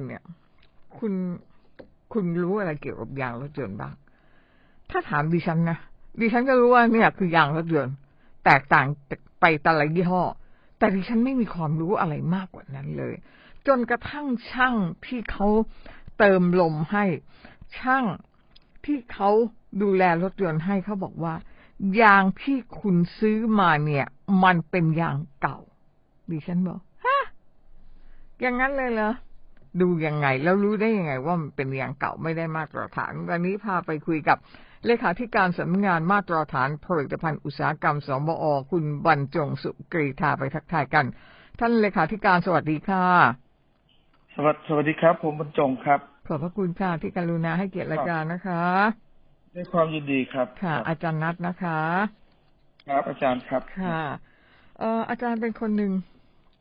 นต์เนี่ย คุณคุณรู้อะไรเกี่ยวกับยางรถยนต์บ้าง ถ้าถามดิฉันนะดิฉันก็รู้ว่าเนี่ยคือยางรถยนต์แตกต่างไปแต่ละยี่ห้อ แต่ดิฉันไม่มีความรู้อะไรมากกว่านั้นเลย จนกระทั่งช่างที่เขาเติมลมให้ ช่างที่เขาดูแลรถยนต์ให้เขาบอกว่า ยางที่คุณซื้อมาเนี่ย มันเป็นยางเก่าดิฉันบอกฮะอย่างนั้นเลยเหรอ ดูยังไง แล้วรู้ได้ยังไงว่ามันเป็นยางเก่าไม่ได้มาตรฐาน วันนี้พาไปคุยกับเลขาธิการสำนักงานมาตรฐานผลิตภัณฑ์อุตสาหกรรมสมอคุณบรรจงสุกรีธาไปทักทายกัน ท่านเลขาธิการสวัสดีค่ะ สวัสสวัสดีครับ ผมบรรจงครับ ขอบพระคุณค่ะที่กรุณาให้เกียรติรายการนะคะด้วยความยินดีครับ ค่ะรับอาจารย์นัทนะคะ ครับอาจารย์ครับค่ะ เอ่ออาจารย์เป็นคนหนึ่ง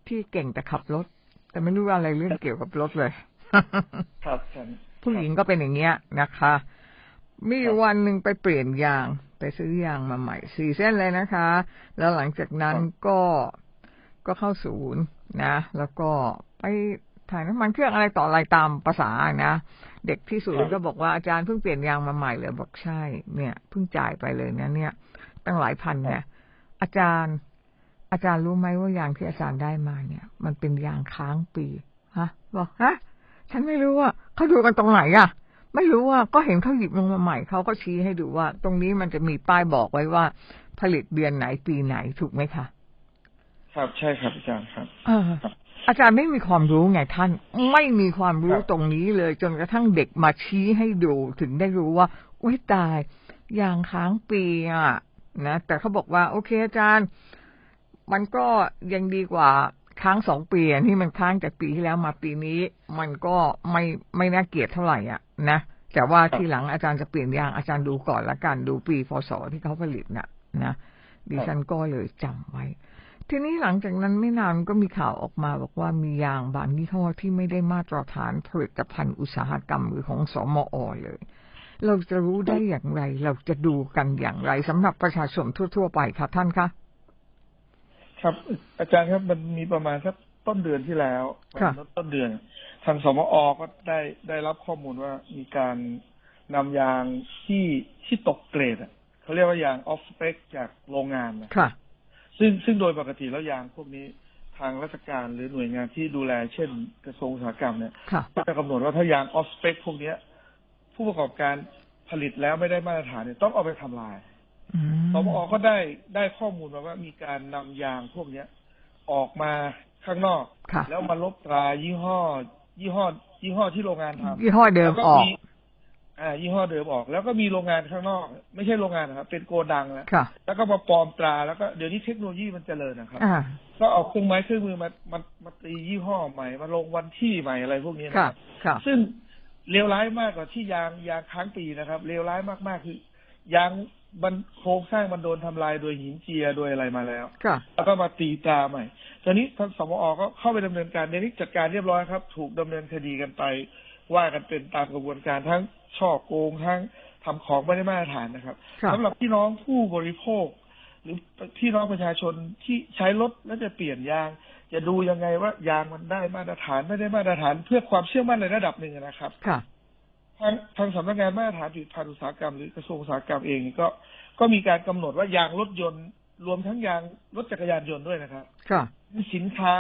ที่เก่งแต่ขับรถ แต่ไม่รู้อะไรเรื่องเกี่ยวกับรถเลยครับอาจารย์ผู้หญิงก็เป็นอย่างเงี้ยนะคะ มีวันหนึ่งไปเปลี่ยนยาง ไปซื้อยางมาใหม่สี่เส้นเลยนะคะ แล้วหลังจากนั้นก็ก็เข้าศูนย์นะ แล้วก็ไปถ่ายน้ำมันเครื่องอะไรต่ออะไรตามภาษานะ เด็กที่ศูนย์ก็บอกว่าอาจารย์เพิ่งเปลี่ยนยางมาใหม่เลยบอกใช่ เนี่ยเพิ่งจ่ายไปเลยนะเนี่ย ตั้งหลายพันเนี่ยอาจารย์ อาจารย์รู้ไหมว่ายางที่อาจารย์ได้มาเนี่ย มันเป็นยางค้างปีฮะบอกฮะฉันไม่รู้ว่าเขาดูกันตรงไหนอะ ไม่รู้ว่าก็เห็นเขาหยิบลงมาใหม่เขาก็ชี้ให้ดูว่า ตรงนี้มันจะมีป้ายบอกไว้ว่า ผลิตเดือนไหนปีไหนถูกไหมคะครับใช่ครับอาจารย์ครับเอออาจารย์ไม่มีความรู้ไงท่าน ไม่มีความรู้ครับตรงนี้เลย จนกระทั่งเด็กมาชี้ให้ดูถึงได้รู้ว่าอุ้ยตายยางค้างปีอะนะแต่เขาบอกว่า โอเคอาจารย์ มันก็ยังดีกว่าค้างสองปีที่มันค้างจากปีที่แล้วมาปีนี้ มันก็ไม่ไม่น่าเกลียดเท่าไหร่อะนะแต่ว่าทีหลังอาจารย์จะเปลี่ยนยางอาจารย์ดูก่อนละกันดูปีพศที่เขาผลิตน่ะนะดิฉันก็เลยจำไว้ ทีนี้หลังจากนั้นไม่นานก็มีข่าวออกมาบอกว่ามียางบางยี่ห้อที่ไม่ได้มาตรฐานผลิตภัณฑ์อุตสาหกรรมหรือของสมอเลย เราจะรู้ได้อย่างไร เราจะดูกันอย่างไรสำหรับประชาชนทั่ว ๆ ไปค่ะท่านคะ ครับ อาจารย์ครับมันมีประมาณสักต้นเดือนที่แล้วค่ะประมาณต้นเดือน ทางสมอก็ได้ได้รับข้อมูลว่ามีการนำยางที่ที่ตกเกรดอะเขาเรียกว่ายางออฟสเปคจากโรงงานนะค่ะซึ่งซึ่งโดยปกติแล้วยางพวกนี้ทางราชการหรือหน่วยงานที่ดูแลเช่นกระทรวงอุตสาหกรรมเนี่ยค่ะก็จะกำหนดว่าถ้ายางออฟสเปคพวกเนี้ยผู้ประกอบการผลิตแล้วไม่ได้มาตรฐานเนี่ยต้องเอาไปทำลายอืม สมอก็ได้ได้ข้อมูลมาว่ามีการนำยางพวกเนี้ย ออกมาข้างนอกค่ะแล้วมาลบตรายี่ห้อ ยี่ห้อ ยี่ห้อที่โรงงานทำยี่ห้อเดิมแล้วออกมีอ่า ยี่ห้อเดิมออก แล้วก็มีโรงงานข้างนอก ไม่ใช่โรงงานนะครับ เป็นโกดังแล้วค่ะแล้วก็มาปลอมตราแล้วก็เดี๋ยวนี้เทคโนโลยีมันเจริญนะครับอ่าก็เอาเครื่องไม้เครื่องมือมามามาตียี่ห้อใหม่ มาลงวันที่ใหม่อะไรพวกนี้นะค่ะครับค่ะซึ่งเลวร้ายมากกว่าที่ยางยางค้างปีนะครับเลวร้ายมากๆคือยาง มันโครงสร้างมันโดนทำลายโดยหินเจียโดยอะไรมาแล้วค่ะแล้วก็มาตีตราใหม่ตอนนี้ทางสมอก็เข้าไปดำเนินการในนี้จัดการเรียบร้อยครับ ถูกดำเนินคดีกันไป ว่ากันเป็นตามกระบวนการทั้งช่อโกงทั้งทำของไม่ได้มาตรฐานนะครับครับสำหรับพี่น้องผู้บริโภค หรือพี่น้องประชาชนที่ใช้รถแล้วจะเปลี่ยนยาง จะดูยังไงว่ายางมันได้มาตรฐานไม่ได้มาตรฐานเพื่อความเชื่อมั่นในระดับหนึ่งนะครับค่ะ ทางทางสำนักงานมาตรฐานผลิตภัณฑ์อุตสาหกรรมหรือกระทรวงอุตสาหกรรมเองก็ก็มีการกำหนดว่ายางรถยนต์ รวมทั้งยางรถจักรยานยนต์ด้วยนะครับค่ะมีสินค้า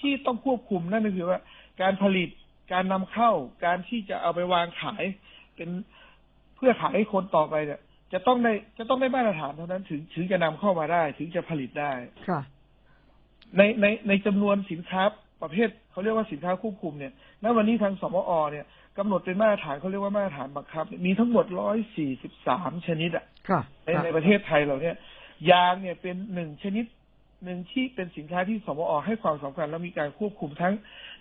ที่ต้องควบคุมนั่นก็คือว่า การผลิตการนำเข้าการที่จะเอาไปวางขาย เป็นเพื่อขายให้คนต่อไปเนี่ย จะต้องได้จะต้องได้มาตรฐานเท่านั้นถึงถึงจะนำเข้ามาได้ ถึงจะผลิตได้ค่ะ ในในในจำนวนสินค้าประเภทเขาเรียกว่าสินค้าควบคุมเนี่ยณวันนี้ทางสมอเนี่ย กำหนดเป็นมาตรฐานเขาเรียกว่ามาตรฐานบังคับ มีทั้งหมดร้อยสี่สิบสามชนิดอะค่ะในในประเทศไทยเราเนี่ย ยางเนี่ยเป็นหนึ่งชนิดหนึ่งที่เป็นสินค้าที่สมอให้ความสำคัญ และมีการควบคุมทั้ง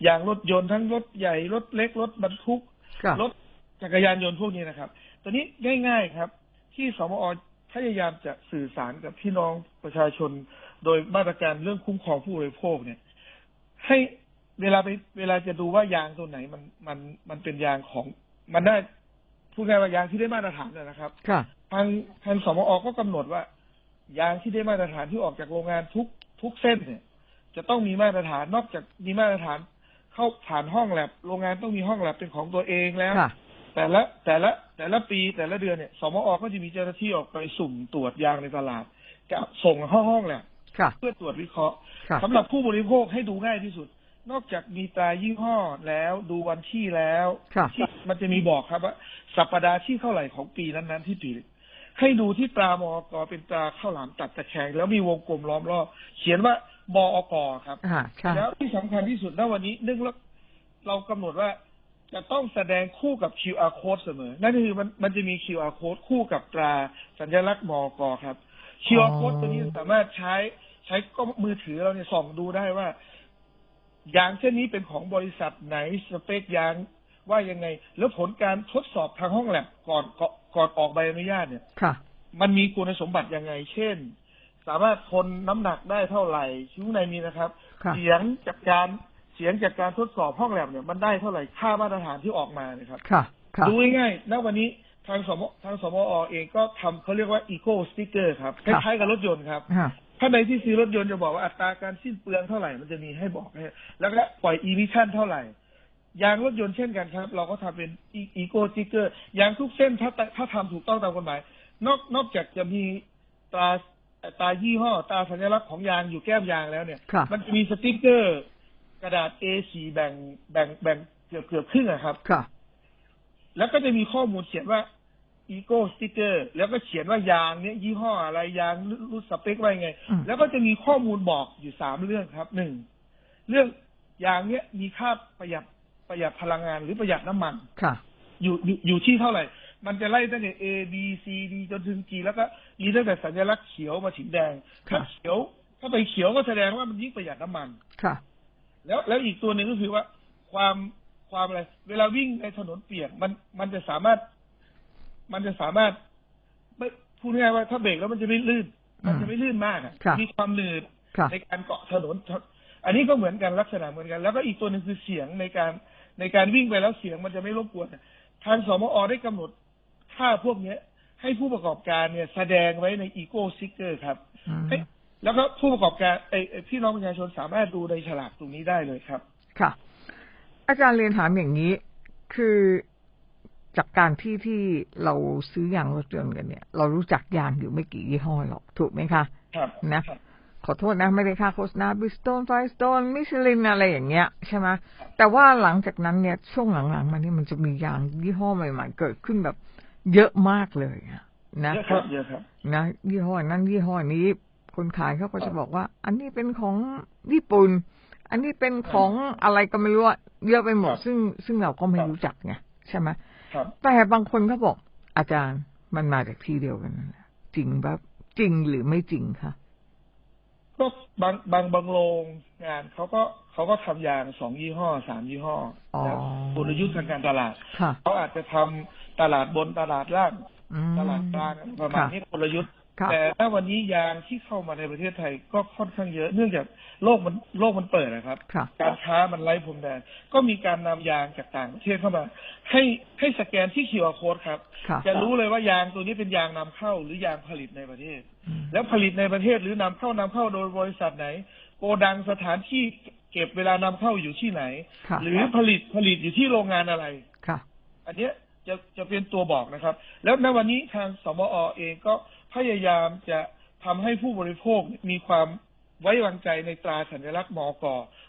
ยางรถยนต์ทั้งรถใหญ่รถเล็กรถบรรทุกค่ะรถจักรยานยนต์พวกนี้นะครับตัวนี้ง่าย ๆครับ ที่สมอพยายามจะสื่อสารกับพี่น้องประชาชน โดยมาตรการเรื่องคุ้มครองผู้บริโภคเนี่ย ให้ เวลาไปเวลาจะดูว่ายางตัวไหนมันมันมันเป็นยางของมันได้พูดง่ายๆว่ายางที่ได้มาตรฐานนะนะครับ ค่ะ ทางทางสมอก็กำหนดว่า ยางที่ได้มาตรฐานที่ออกจากโรงงานทุกทุกเส้นเนี่ย จะต้องมีมาตรฐานนอกจากมีมาตรฐาน เข้าผ่านห้องแลบโรงงานต้องมีห้องแลบเป็นของตัวเองแล้วค่ะแต่ละแต่ละแต่ละปีแต่ละเดือนเนี่ยสมอก็จะมีเจ้าหน้าที่ออกไปสุ่มตรวจยางในตลาดจะส่งห้องห้องแลบค่ะเพื่อตรวจวิเคราะห์ค่ะสำหรับผู้บริโภคให้ดูง่ายที่สุด นอกจากมีตรายี่ห้อแล้วดูวันที่แล้วค่ะที่มันจะมีบอกครับว่าสัปดาห์ที่เท่าไหร่ของปีนั้นๆที่ปีให้ดูที่ตรามอกเป็นตราข้าวหลามตัดตะแคงแล้วมีวงกลมล้อมรอบเขียนว่ามอกครับอ่าใช่แล้วที่สำคัญที่สุดณวันนี้เนื่องแล้วเรากำหนดว่าจะต้องแสดงคู่กับ QR code เสมอ นั่นคือมันมันจะมี QR code คู่กับตราสัญลักษณ์มอกครับ QR code ตัวนี้สามารถใช้ใช้ก็มือถือเราเนี่ยส่องดูได้ว่า ยางเช่นนี้เป็นของบริษัทไหนสเปคยางว่ายังไง แล้วผลการทดสอบทางห้องแลบก่อนก่อนก่อนออกใบอนุญาตเนี่ยค่ะ มันมีคุณสมบัติยังไง เช่น สามารถทนน้ำหนักได้เท่าไหร่ชิ้วในมีนะครับค่ะเสียงจากการเสียงจากการทดสอบห้องแลบเนี่ยมันได้เท่าไหร่ค่ามาตรฐานที่ออกมานะครับค่ะค่ะดูง่ายๆณวันนี้ทางสมทางสมอเองก็ทำเขาเรียกว่าอีโคสติกเกอร์ครับคค่ะล้ายๆกับรถยนต์ครับค่ะ ถ้าในที่ซื้อรถยนต์จะบอกว่าอัตราการสิ้นเปลืองเท่าไหร่มันจะมีให้บอกให้แล้วก็ปล่อยอีมิชันเท่าไหร่ยางรถยนต์เช่นกันครับ เราก็ทำเป็นอีโคสติกเกอร์ยางทุกเส้นถ้าถ้าทำถูกต้องตามกฎหมาย นอกนอกจากจะมีตราตรายี่ห้อตราสัญลักษณ์ของยางอยู่แก้มยางแล้วเนี่ยค่ะมันจะมีสติกเกอร์ กระดาษ A4 แบ่งแบ่งแบ่งเกือบเกือบครึ่งอะครับค่ะแล้วก็จะมีข้อมูลเขียนว่า อีโก้สติกเกอร์แล้วก็เขียนว่ายางเนี้ยยี่ห้ออะไรยางรุ่นสเปคว่ายังไง อืม แล้วก็จะมีข้อมูลบอกอยู่สามเรื่องครับหนึ่งเรื่องยางเนี้ยมีค่าประหยัดประหยัดพลังงานหรือประหยัดน้ำมัน ค่ะ อยู่อยู่อยู่ที่เท่าไหร่ มันจะไล่ตั้งแต่ A B C D จนถึง G แล้วก็มีตั้งแต่สัญลักษณ์เขียวมาถึงแดงถ้าค่ะเขียวถ้าไปเขียวก็แสดงว่ามันยิ่งประหยัดน้ำมัน ค่ะ แล้วแล้วอีกตัวหนึ่งก็คือว่าความความอะไร เวลาวิ่งในถนนเปียกมันมันจะสามารถ มันจะสามารถไม่พูดง่ายๆว่าถ้าเบรกแล้วมันจะไม่ลื่น มันจะไม่ลื่นมากอะค่ะมีความหนืดค่ะในการเกาะถนน อันนี้ก็เหมือนกันลักษณะเหมือนกัน แล้วก็อีกตัวหนึ่งคือเสียงในการในการวิ่งไปแล้วเสียงมันจะไม่รบกวนทางสมอได้กำหนดค่าพวกเนี้ย ให้ผู้ประกอบการเนี่ย แสดงไว้ในอีโก้ซิกเกอร์ครับอืมให้แล้วก็ผู้ประกอบการไอ้ไอ้พี่น้องประชาชนสามารถดูในฉลากตรงนี้ได้เลยครับ ค่ะ อาจารย์เรียนถามอย่างนี้ คือ จากการที่ที่เราซื้อยางรถยนต์กันเนี่ย เรารู้จักยางอยู่ไม่กี่ยี่ห้อหรอก ถูกไหมคะ ครับนะขอโทษนะ ไม่ได้ค่าโฆษณาบิสโตนไฟสโตนมิชลินอะไรอย่างเงี้ยใช่ไหมแต่ว่าหลังจากนั้นเนี่ยช่วงหลังๆมานี่มันจะมียางยี่ห้อใหม่ๆ เกิดขึ้นแบบเยอะมากเลยอะนะเยอะครับเยอะครับนะยี่ห้อนั้นยี่ห้อนี้คนขายเขาก็จะบอกว่า อันนี้เป็นของญี่ปุ่น อันนี้เป็นของอะไรก็ไม่รู้อะเยอะไปหมดครับซึ่งซึ่งเราก็ไม่ครับรู้จักไง ใช่ไหมครับแต่บางคนเขาบอก อาจารย์มันมาจากที่เดียวกันนั่นแหละจริงแบบจริงหรือไม่จริงคะก็บางบางบางโรงงานเขาก็เขาก็ทำยางสองยี่ห้อสามยี่ห้ออ๋อแล้วกลยุทธ์ทางการตลาดค่ะเขาอาจจะทำตลาดบนตลาดล่างอืมตลาดกลางประมาณค่ะนี้กลยุทธ์ค่ะ แต่ถ้าวันนี้ยางที่เข้ามาในประเทศไทยก็ค่อนข้างเยอะ เนื่องจากโลกมันโลกมันเปิดนะครับค่ะการค้ามันไร้พรมแดน ก็มีการนำยางจากต่างประเทศเข้ามา ให้ให้สแกนที่ QR code ครับค่ะจะรู้เลยว่ายางตัวนี้เป็นยางนำเข้า หรือยางผลิตในประเทศอืมแล้วผลิตในประเทศหรือนำเข้านำเข้าโดยบริษัทไหน โกดังสถานที่เก็บเวลานำเข้าอยู่ที่ไหนค่ะหรือผลิตผลิตอยู่ที่โรงงานอะไรค่ะ อันเนี้ยจะจะเป็นตัวบอกนะครับ แล้วณวันนี้ทางสมอเองก็ พยายามจะทำให้ผู้บริโภคมีความไว้วางใจในตราสัญลักษณ์มอก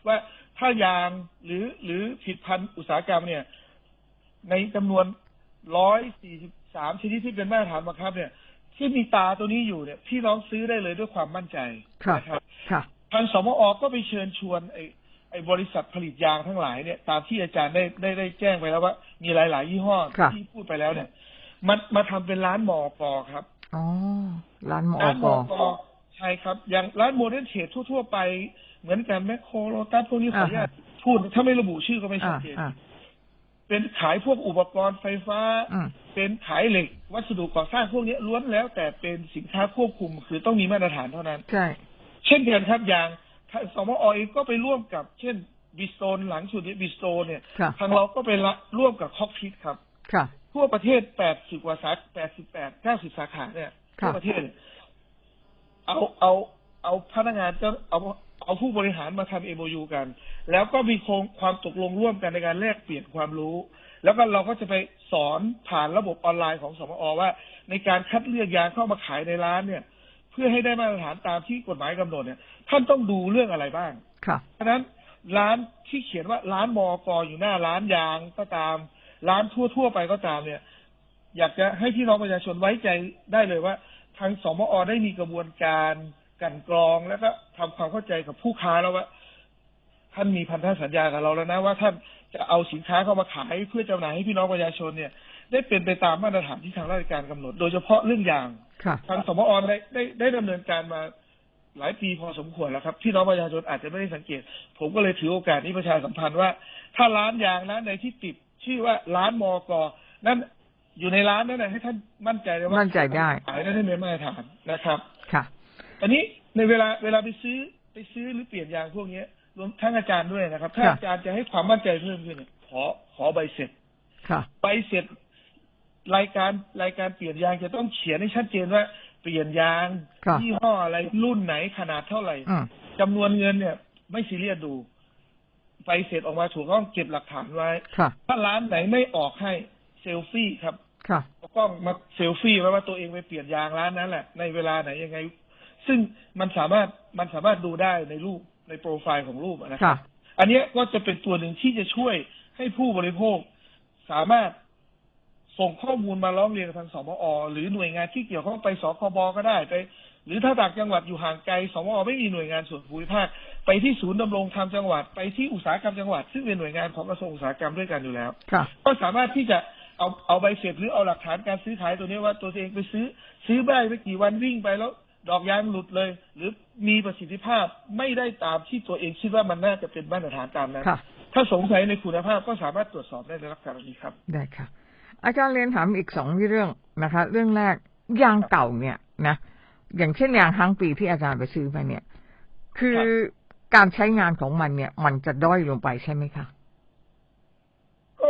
ว่าถ้ายางหรือหรือผลิตภัณฑ์อุตสาหกรรมเนี่ย ในจำนวนร้อยสี่สิบสามชนิดที่เป็นมาตรฐานบังคับ เนี่ย ที่มีตาตัวนี้อยู่เนี่ยพี่น้องซื้อได้เลยด้วยความมั่นใจค่ะนะครับค่ะทางสมอก็ไปเชิญชวนไอ้ไอ้บริษัทผลิตยางทั้งหลายเนี่ยตามที่อาจารย์ได้ได้ได้แจ้งไปแล้วว่า มีหลาย ๆ ยี่ห้อครับที่พูดไปแล้วเนี่ยมันมาทำเป็นร้านหมอกอครับ อ๋อร้านหมอร้านหมกอกอใช่ครับ อย่างร้านโมเดิร์นเทรดทั่ว ๆ ไป เหมือนกันแมคโครโลตัสพวกนี้ขออนุญาตพูดถ้าไม่ระบุชื่อก็ไม่ชัอ่าดเจนอ่าเป็นขายพวกอุปกรณ์ไฟฟ้าอืมเป็นขายเหล็ก วัสดุก่อสร้างพวกนี้ล้วนแล้ว แต่เป็นสินค้าควบคุม คือต้องมีมาตรฐานเท่านั้น ใช่ เช่นเดียวกันครับอย่างทางสมอเองก็ไปร่วมกับ เช่นบิสโตนหลังสุดนี้บิสโตนเนี่ยค่ะทางเราก็ไปละร่วมกับคอกพิทครับ ค่ะ ทั่วประเทศ80กว่าสา88 90สาขาเนี่ยครัทั่บวประเทศ เอาเอาเอาพนักงานเจ้าเอาเอาผู้บริหารมาทำ MOU กัน แล้วก็มีโครงความตกลงร่วมกันในการแลกเปลี่ยนความรู้ แล้วก็เราก็จะไปสอนผ่านระบบออนไลน์ของสมอว่า ในการคัดเลือกยางเข้ามาขายในร้านเนี่ย เพื่อให้ได้มาตรฐานตามที่กฎหมายกำหนดเนี่ย ท่านต้องดูเรื่องอะไรบ้างค่ะเพราะฉะนั้นร้านที่เขียนว่าร้านมอกออยู่หน้าร้านยางก็ตาม ร้านทั่ว ๆ ไปก็ตามเนี่ย อยากจะให้พี่น้องประชาชนไว้ใจได้เลยว่า ทางสมอได้มีกระบวนการกลันกรองแล้วก็ทำความเข้าใจกับผู้ค้าแล้วว่าท่านมีพันธสัญญากับเราแล้วนะว่าท่านจะเอาสินค้าเข้ามาขายเพื่อจำหน่ายให้พี่น้องประชาชนเนี่ย ได้เป็นไปตามมาตรฐานที่ทางราชการกำหนด โดยเฉพาะเรื่องยางค่ะทางสมอได้ได้ได้ดำเนินการมาหลายปีพอสมควรแล้วครับพี่น้องประชาชนอาจจะไม่ได้สังเกต ผมก็เลยถือโอกาสนี้ประชาสัมพันธ์ว่า ถ้าร้านยางร้านใดที่ติด ชื่อว่าร้านมอกอนั่นอยู่ในร้านนั่นนะให้ท่านมั่นใจเลยว่ามั่นใจได้ขายได้เป็นมาตรฐานนะครับค่ะอันนี้ในเวลาเวลาไปซื้อไปซื้อหรือเปลี่ยนยางพวกเนี้ยรวมทั้งอาจารย์ด้วยนะครับ ถ้าครับอาจารย์จะให้ความมั่นใจเพิ่มขึ้นเนี่ยขอขอใบเสร็จค่ะใบเสร็จ รายการรายการเปลี่ยนยางจะต้องเขียนให้ชัดเจนว่า เปลี่ยนยางครับยี่ห้ออะไรรุ่นไหนขนาดเท่าไหร่อืมจำนวนเงินเนี่ย ไม่ซีเรียสดู ใบเสร็จออกมาถูกต้องเก็บหลักฐานไว้ค่ะถ้าร้านไหนไม่ออกให้เซลฟี่ครับค่ะเอากล้องมาเซลฟี่ไว้ว่าตัวเองไปเปลี่ยนยางร้านนั้นแหละ ในเวลาไหนยังไง ซึ่งมันสามารถมันสามารถดูได้ในรูปในโปรไฟล์ของรูปนะคค่ะรับอันเนี้ยก็จะเป็นตัวหนึ่งที่จะช่วยให้ผู้บริโภค สามารถส่งข้อมูลมาร้องเรียนกับทางสมอ หรือหน่วยงานที่เกี่ยวข้องไปสคบก็ได้ไป หรือถ้าต่างจังหวัดอยู่ห่างไกลสมอไม่มีหน่วยงานส่วนภูมิภาค ไปที่ศูนย์ดำรงธรรมจังหวัด ไปที่อุตสาหกรรมจังหวัด ซึ่งเป็นหน่วยงานของกระทรวงอุตสาหกรรมด้วยกันอยู่แล้วค่ะก็สามารถที่จะเอาเอาใบเสร็จหรือเอาหลักฐานการซื้อขายตัวนี้ว่าตัวเองไปซื้อ ซื้อได้ไม่กี่วันวิ่งไปแล้ว ดอกยางหลุดเลย หรือมีประสิทธิภาพไม่ได้ตามที่ตัวเองคิดว่ามันน่าจะเป็นมาตรฐานตามนั้นค่ะถ้าสงสัยในคุณภาพก็สามารถตรวจสอบได้ในลักษณะนี้ครับ ได้ค่ะ อาจารย์เรียนถามอีกสองเรื่องนะคะ เรื่องแรกยางเก่าเนี่ยนะอย่างเช่นยางทั้งปีที่อาจารย์ไปซื้อไปเนี่ย คือครับ การใช้งานของมันเนี่ย มันจะด้อยลงไปใช่ไหมคะ ก็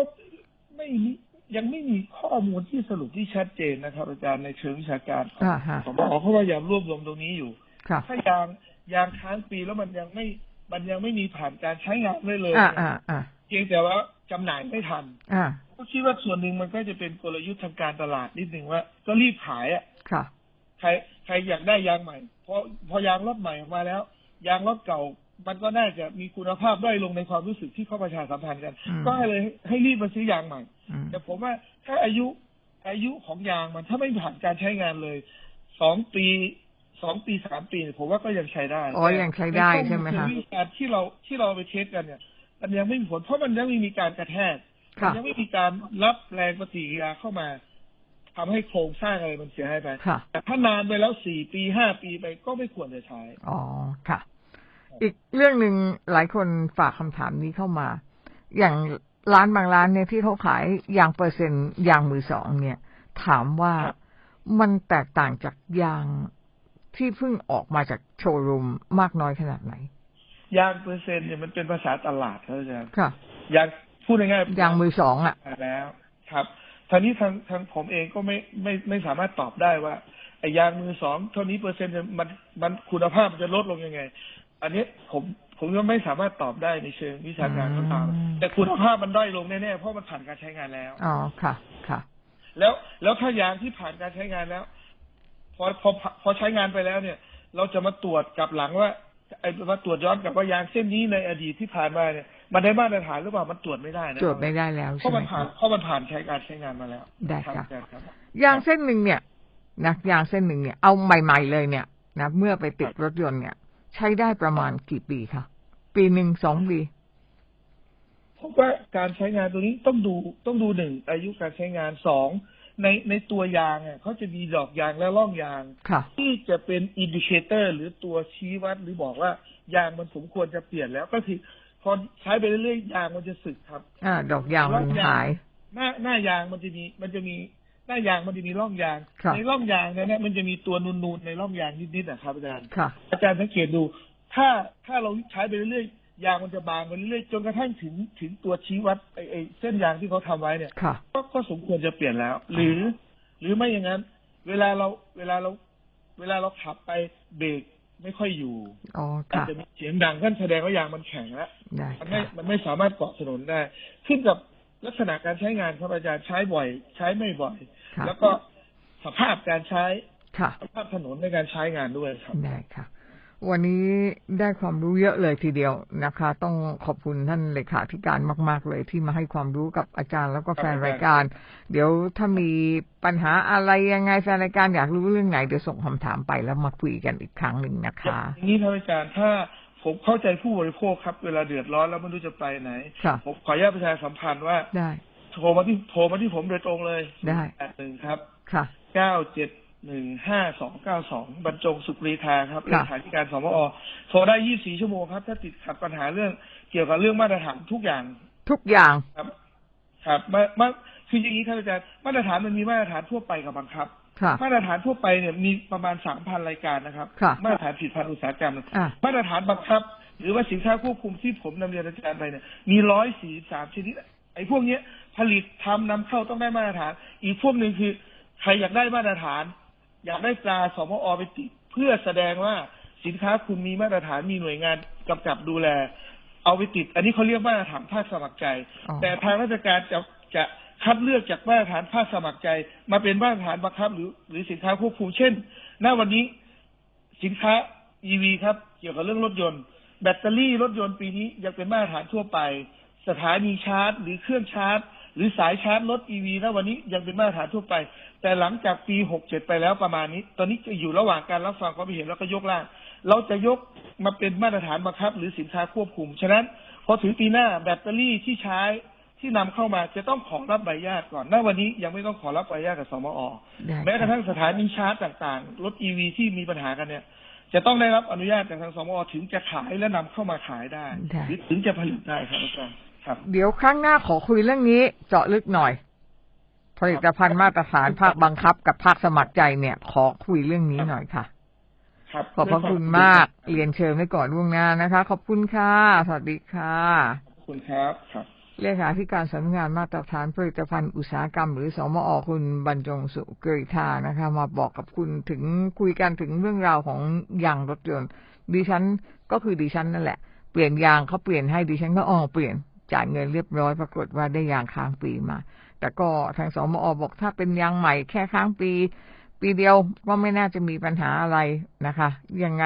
ไม่มียังไม่มีข้อมูลที่สรุปที่ชัดเจนนะครับ อาจารย์ในเชิงวิชาการอ่าฮะผมบอกเขาพยายามรวบรวมตรงนี้อยู่ค่ะถ้ายางยางค้างปีแล้วมันยังไม่ มันยังไม่มีผ่านการใช้งานเลยเลยอ่าเนี่ยอ่าอ่าเพียงแต่ว่าจำหน่ายไม่ทันอ่าก็คิดว่าส่วนหนึ่งมันก็จะเป็นกลยุทธ์ทางการตลาดนิดหนึ่งว่า ก็รีบขายอะค่ะใครใครอยากได้ยางใหม่พอพอยางรถใหม่ออกมาแล้ว ยางรถเก่า มันก็น่าจะมีคุณภาพด้อยลงในความรู้สึกที่เขาประชาสัมพันธ์กันอืมก็ให้เลยให้รีบมาซื้อยางใหม่อืมแต่ผมว่าถ้าอายุอายุของยางมันถ้าไม่ผ่านการใช้งานเลยสองปีสองปีสามปีเนี่ยผมว่าก็ยังใช้ได้อ๋อยังใช้ได้ใช่ไหมแต่คะวิธีการที่เราที่เราไปเทสกันเนี่ย มันยังไม่มีผลเพราะมันยังไม่มีการกระแทกค่ะยังไม่มีการรับแรงปฏิกิริยาเข้ามาทำให้โครงสร้างอะไรมันเสียหายไปค่ะแต่ถ้านานไปแล้วสี่ปีห้าปีไปก็ไม่ควรจะใช้อ๋อค่ะ อีกเรื่องหนึ่งหลายคนฝากคำถามนี้เข้ามา อย่างร้านบางร้านเนี่ยที่เขาขายยางเปอร์เซ็นต์ยางมือสองเนี่ย ถามว่าครับมันแตกต่างจากยางที่เพิ่งออกมาจากโชว์รูมมากน้อยขนาดไหน ยางเปอร์เซ็นต์เนี่ยมันเป็นภาษาตลาดครับอาจารย์ค่ะยางพูดง่ายๆยางมือสองอะมาแล้ว ครับทางนี้ทางทางผมเองก็ไม่ไม่ไม่สามารถตอบได้ว่าไอ้ยางมือสองเท่านี้เปอร์เซ็นต์เนี่ยมันมันคุณภาพมันจะลดลงยังไง อันนี้ผมผมก็ไม่สามารถตอบได้ในเชิงวิชาการก็ตามอืมแต่คุณภาพมันด้อยลงแน่ๆเพราะมันผ่านการใช้งานแล้วอ๋อค่ะ ค่ะ แล้วแล้วถ้ายางที่ผ่านการใช้งานแล้ว พอพอพอใช้งานไปแล้วเนี่ย เราจะมาตรวจกลับหลังว่าไอ้มาตรวจย้อนกลับว่ายางเส้นนี้ในอดีตที่ผ่านมาเนี่ยมันได้มาตรฐานหรือเปล่ามันตรวจไม่ได้นะตรวจไม่ได้แล้วเพใช่ราะไหมมันผ่านเพราะมันผ่านใช้การใช้งานมาแล้วได้ครับค่ะอาจารย์ครับยางเส้นหนึ่งเนี่ยนะยางเส้นหนึ่งเนี่ยเอาใหม่ ๆเลยเนี่ยนะเมื่อไปติดรถยนต์เนี่ย ใช้ได้ประมาณกี่ปีคะปีหนึ่งสองปีเพราะว่าการใช้งานตัวนี้ต้องดูต้องดูหนึ่งอายุการใช้งานสองในในตัวยางอะเขาจะมีดอกยางและร่องยางค่ะที่จะเป็นอินดิเคเตอร์หรือตัวชี้วัดหรือบอกว่ายางมันสมควรจะเปลี่ยนแล้วก็คือพอใช้ไปเรื่อยๆยางมันจะสึกครับ อ่า ดอกยางมันหาย หน้าหน้ายางมันจะมีมันจะมี หน้ายางมันจะมีร่องยางครับในร่องยางเนี่ยนะมันจะมีตัวนูนๆในร่องยางนิดๆนะครับอาจารย์ค่ะอาจารย์สังเกตดู ถ้าถ้าเราใช้ไปเรื่อยๆยางมันจะบางไปเรื่อยๆจนกระทั่งถึงถึงตัวชี้วัดไอไอเส้นยางที่เขาทำไว้เนี่ยค่ะก็ก็สมควรจะเปลี่ยนแล้ว หรือ หรือไม่อย่างนั้น เวลาเราเวลาเรา เวลาเราขับไปเบรกไม่ค่อยอยู่อ๋ออาจค่ะจะมีเสียงดังท่านแสดงว่ายางมันแข็งแล้วได้มันไม่ค่ะมันไม่สามารถเกาะถนนได้ ขึ้นกับ ลักษณะการใช้งานครับอาจารย์ใช้บ่อย ใช้ไม่บ่อยค่ะแล้วก็สภาพการใช้ค่ะสภาพถนนในการใช้งานด้วยครับได้ค่ะวันนี้ได้ความรู้เยอะเลยทีเดียวนะคะ ต้องขอบคุณท่านเลขาธิการมาก ๆ เลยที่มาให้ความรู้กับอาจารย์แล้วก็แฟนรายการ เดี๋ยวถ้ามีปัญหาอะไรยังไงแฟนรายการอยากรู้เรื่องไหนเดี๋ยวส่งคำถามไปแล้วมาคุยกันอีกครั้งหนึ่งนะคะอย่างนี้ครับอาจารย์ถ้า ผมเข้าใจผู้บริโภคครับ เวลาเดือดร้อนแล้วไม่รู้จะไปไหน ค่ะ ผมขออนุญาตประชาสัมพันธ์ว่าได้ โทรมาที่โทรมาที่ผมโดยตรงเลยได้ แปดหนึ่งครับค่ะ เก้าเจ็ดหนึ่งห้าสองเก้าสองบรรจงสุปรีทาครับเลค่ะ ขาธิการสมอโทรได้ยี่สี่ชั่วโมงครับ ถ้าติดขัดปัญหาเรื่องเกี่ยวกับเรื่องมาตรฐานทุกอย่าง ทุกอย่าง ครับ ครับมามาคืออย่างนี้ครับอาจารย์ มาตรฐานมันมีมาตรฐานทั่วไปกับบังคับค่ะ มาตรฐานทั่วไปเนี่ยมีประมาณสามพันรายการนะครับค่ะมาตรฐานผลิตภัณฑ์อุตสาหกรรมอะมาตรฐานบังคับ หรือว่าสินค้าควบคุมที่ผมนำเรียนอาจารย์ไปเนี่ยมีร้อยสี่สามชนิดไอ้พวกเนี้ยผลิตทำนำเข้าต้องได้มาตรฐาน อีกพวกหนึ่งคือ ใครอยากได้มาตรฐาน อยากได้ตราสมอไปติดเพื่อแสดงว่าสินค้าคุณมีมาตรฐานมีหน่วยงานกำกับดูแล เอาไปติด อันนี้เขาเรียกมาตรฐานภาคสมัครใจอ๋อแต่ทางราชการจะจะ คัดเลือกจากมาตรฐานภาคสมัครใจ มาเป็นมาตรฐานบังคับหรือหรือสินค้าควบคุมเช่น ณ วันนี้สินค้า EV ครับ เกี่ยวกับเรื่องรถยนต์ แบตเตอรี่รถยนต์ปีนี้ยังเป็นมาตรฐานทั่วไป สถานีชาร์จ หรือเครื่องชาร์จ หรือสายชาร์จรถ EV ณวันนี้ยังเป็นมาตรฐานทั่วไป แต่หลังจากปี 67 ไปแล้วประมาณนี้ ตอนนี้จะอยู่ระหว่างการรับฟังความเห็นแล้วก็ยกร่าง เราจะยกมาเป็นมาตรฐานบังคับ หรือสินค้าควบคุม ฉะนั้นพอถึงปีหน้าแบตเตอรี่ที่ใช้ ที่นำเข้ามาจะต้องขอรับใบอนุญาตก่อนณวันนี้ยังไม่ต้องขอรับใบอนุญาตกับสมอได้แม้กระทั่งสถานีชาร์จต่างๆ รถ EV ที่มีปัญหากันเนี่ย จะต้องได้รับอนุญาตจากทางสมอถึงจะขายและนำเข้ามาขายได้ได้หรือถึงจะผลิตได้ครับอาจารย์ครับ เดี๋ยวครั้งหน้าขอคุยเรื่องนี้เจาะลึกหน่อย ผลิตภัณฑ์มาตรฐานภาคบังคับ กับภาคสมัครใจเนี่ย ขอคุยเรื่องนี้หน่อยค่ะครับขอบพระคุณมาก เรียนเชิญไว้ก่อนล่วงหน้านะคะ ขอบคุณค่ะ สวัสดีค่ะ ขอบคุณครับครับ เลขาธิการสำนักงานมาตรฐานผลิตภัณฑ์อุตสาหกรรม หรือสมอคุณบรรจงสุกริธานะคะ มาบอกกับคุณถึงคุยกันถึงเรื่องราวของยางรถยนต์ดิฉันก็คือดิฉันนั่นแหละ เปลี่ยนยางเขาเปลี่ยนให้ดิฉันก็อ๋อเปลี่ยนจ่ายเงินเรียบร้อยปรากฏว่าได้ยางค้างปีมา แต่ก็ทางสมอบอกถ้าเป็นยางใหม่แค่ค้างปี ปีเดียวก็ไม่น่าจะมีปัญหาอะไรนะคะ ยังไง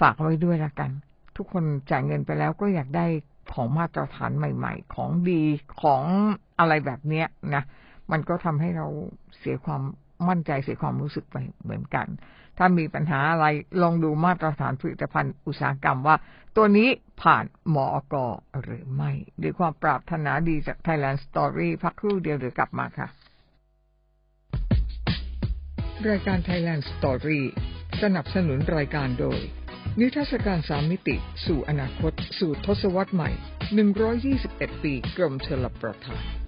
ฝากไว้ด้วยละกัน ทุกคนจ่ายเงินไปแล้วก็อยากได้ ของมาตรฐานใหม่ ๆ ของดีของอะไรแบบเนี้ยนะมันก็ทำให้เราเสียความมั่นใจเสียความรู้สึกไปเหมือนกัน ถ้ามีปัญหาอะไรลองดูมาตรฐานผลิตภัณฑ์อุตสาหกรรมว่า ตัวนี้ผ่านมอกหรือไม่ด้วยความปรารถนาดีจาก Thailand Story พักครู่เดียวเดี๋ยวกลับมาค่ะ รายการ Thailand Story สนับสนุนรายการโดย นิทรรศการสามมิติ สู่อนาคต สู่ทศวรรษใหม่ 121 ปีกรมชลประทาน